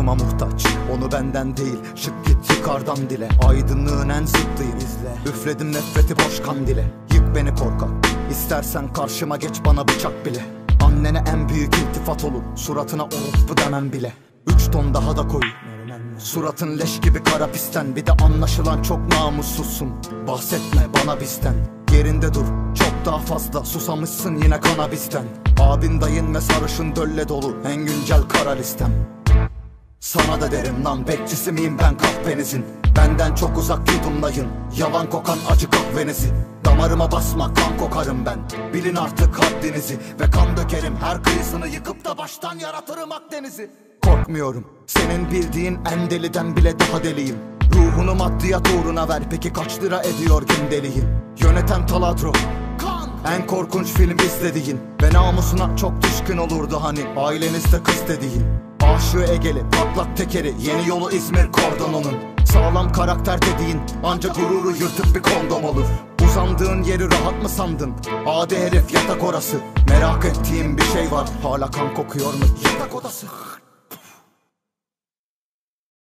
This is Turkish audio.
lafıma muhtaç Onu benden değil. Şık git yukarıdan dile. Aydınlığın en zıttıyım. İzle. Üfledim nefreti boş kandile Yık beni korkak. İstersen karşıma geç bana bıçak bile. Annene en büyük iltifat olur. Suratına orospu demem bile. Üç ton daha da koy. Suratın leş gibi kara pisten Bir de anlaşılan çok namussuzsun. Bahsetme bana bizden. Yerinde dur. Çok daha fazla Susamışsın yine kanabisten. Abin dayın ve sarışın dölle dolu. En güncel kara listem sana da derim lan bekçisi miyim ben kahvenizin? Benden çok uzak yudumlayın Yalan kokan acı kahvenizi. Damarıma basma kan kokarım ben. Bilin artık haddinizi Ve kan dökerim. Her kıyısını yıkıp da baştan yaratırım Akdeniz'i. Korkmuyorum senin bildiğin en deliden bile daha deliyim. Ruhunu maddiyat uğruna ver peki kaç lira ediyor gündeliğin Yöneten taladro Kan. En korkunç film izlediğin Ve namusuna çok düşkün olurdu hani. Ailenizde kız dediğin Aşığı Egeli, patlak tekeri Yeni yolu İzmir kordonunun. Sağlam karakter dediğin Ancak gururu yırtıp bir kondom olur. Uzandığın yeri rahat mı sandın? Adi herif yatak orası. Merak ettiğim bir şey var. Hala kan kokuyor mu? Yatak odası